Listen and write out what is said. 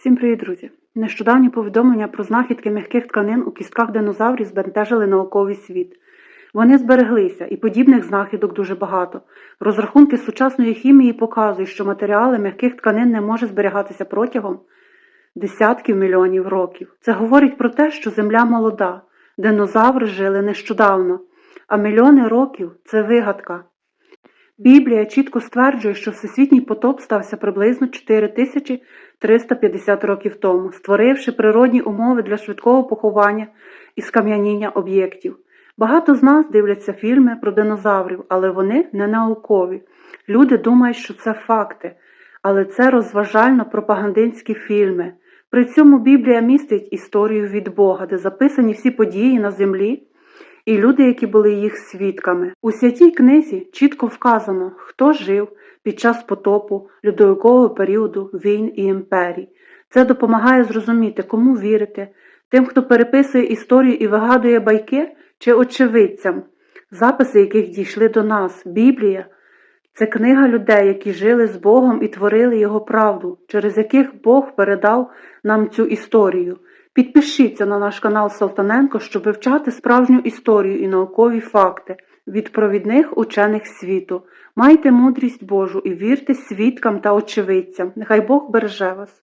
Всім привіт, друзі! Нещодавні повідомлення про знахідки м'яких тканин у кістках динозаврів збентежили науковий світ. Вони збереглися, і подібних знахідок дуже багато. Розрахунки сучасної хімії показують, що матеріали м'яких тканин не може зберігатися протягом десятків мільйонів років. Це говорить про те, що Земля молода, динозаври жили нещодавно, а мільйони років це вигадка. Біблія чітко стверджує, що всесвітній потоп стався приблизно 4350 років тому, створивши природні умови для швидкого поховання і скам'яніння об'єктів. Багато з нас дивляться фільми про динозаврів, але вони не наукові. Люди думають, що це факти, але це розважально-пропагандинські фільми. При цьому Біблія містить історію від Бога, де записані всі події на землі і люди, які були їх свідками. У святій книзі чітко вказано, хто жив під час потопу, льодовикового періоду, війн і імперій. Це допомагає зрозуміти, кому вірити, тим, хто переписує історію і вигадує байки, чи очевидцям, записи яких дійшли до нас. Біблія це книга людей, які жили з Богом і творили Його правду, через яких Бог передав нам цю історію. Підпишіться на наш канал Салтаненко, щоб вивчати справжню історію і наукові факти від провідних учених світу. Майте мудрість Божу і вірте свідкам та очевидцям. Нехай Бог береже вас.